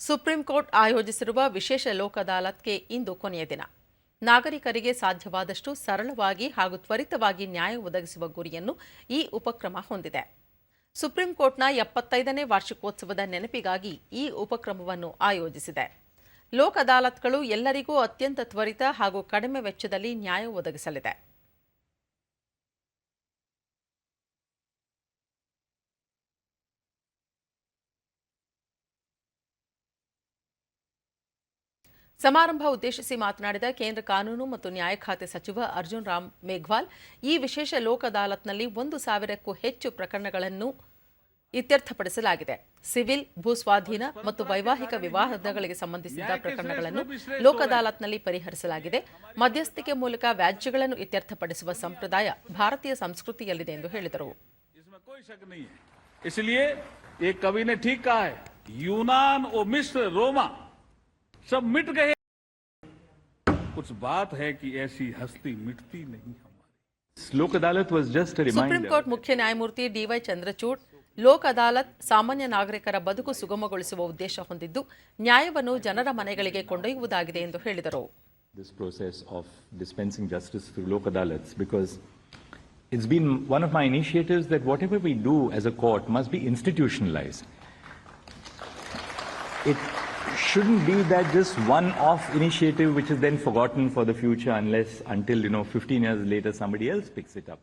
Supreme court ಆಯೋಜಿಸಿರುವ ವಿಶೇಷ ಲೋಕ ಅದಾಲತ್ಗೆ ಇಂದು ಕೊನೆಯ ದಿನ. ನಾಗರಿಕರಿಗೆ ಸಾಧ್ಯವಾದಷ್ಟು ಸರಳವಾಗಿ ಹಾಗೂ ತ್ವರಿತವಾಗಿ ನ್ಯಾಯ ಒದಗಿಸುವ ಗುರಿಯನ್ನು ಈ ಉಪಕ್ರಮ ಹೊಂದಿದೆ. ಸುಪ್ರೀಂ ಕೋರ್ಟ್ನ ಎಪ್ಪತ್ತೈದನೇ ವಾರ್ಷಿಕೋತ್ಸವದ ನೆನಪಿಗಾಗಿ ಈ ಉಪಕ್ರಮವನ್ನು ಆಯೋಜಿಸಿದೆ. ಲೋಕ ಅದಾಲತ್ಗಳು ಎಲ್ಲರಿಗೂ ಅತ್ಯಂತ ತ್ವರಿತ ಹಾಗೂ ಕಡಿಮೆ ವೆಚ್ಚದಲ್ಲಿ ನ್ಯಾಯ ಒದಗಿಸಲಿದೆ. ಸಮಾರಂಭ ಉದ್ದೇಶಿಸಿ ಮಾತನಾಡಿದ ಕೇಂದ್ರ ಕಾನೂನು ಮತ್ತು ನ್ಯಾಯ ಖಾತೆ ಸಚಿವ ಅರ್ಜುನ್ ರಾಮ್ ಮೇಘ್ವಾಲ್ ಈ ವಿಶೇಷ ಲೋಕ್ ಅದಾಲತ್ನಲ್ಲಿ ಒಂದು ಸಾವಿರಕ್ಕೂ ಹೆಚ್ಚು ಪ್ರಕರಣಗಳನ್ನು ಇತ್ಯರ್ಥಪಡಿಸಲಾಗಿದೆ ಸಿವಿಲ್ ಭೂಸ್ವಾಧೀನ ಮತ್ತು ವೈವಾಹಿಕ ವಿವಾದಗಳಿಗೆ ಸಂಬಂಧಿಸಿದ ಪ್ರಕರಣಗಳನ್ನು ಲೋಕ್ ಅದಾಲತ್ನಲ್ಲಿ ಪರಿಹರಿಸಲಾಗಿದೆ ಮಧ್ಯಸ್ಥಿಕೆ ಮೂಲಕ ವ್ಯಾಜ್ಯಗಳನ್ನು ಇತ್ಯರ್ಥಪಡಿಸುವ ಸಂಪ್ರದಾಯ ಭಾರತೀಯ ಸಂಸ್ಕೃತಿಯಲ್ಲಿದೆ ಎಂದು ಹೇಳಿದರು इसमें कोई शक नहीं है इसलिए एक कवि ने ठीक कहा है यूनान और मिस्र रोमा सब मिट गए कुछ बात है कि ऐसी हस्ती मिटती नहीं हमारी Lok Adalat was just a supreme reminder. Court ಮುಖ್ಯ ನ್ಯಾಯಮೂರ್ತಿ ಡಿವೈ ಚಂದ್ರಚೂಡ್ ಲೋಕ್ ಅದಾಲತ್ ಸಾಮಾನ್ಯ ನಾಗರಿಕರ ಬದುಕು ಸುಗಮಗೊಳಿಸುವ ಉದ್ದೇಶ ಹೊಂದಿದ್ದು ನ್ಯಾಯವನ್ನು ಜನರ ಮನೆಗಳಿಗೆ ಕೊಂಡೊಯ್ಯುವುದಾಗಿದೆ ಎಂದು ಹೇಳಿದರು This process of dispensing justice through Lok Adalats because it's been one of my initiatives that whatever we do as a court must be institutionalized. It shouldn't be that just one-off initiative which is then forgotten for the future unless until you know 15 years later somebody else picks it up.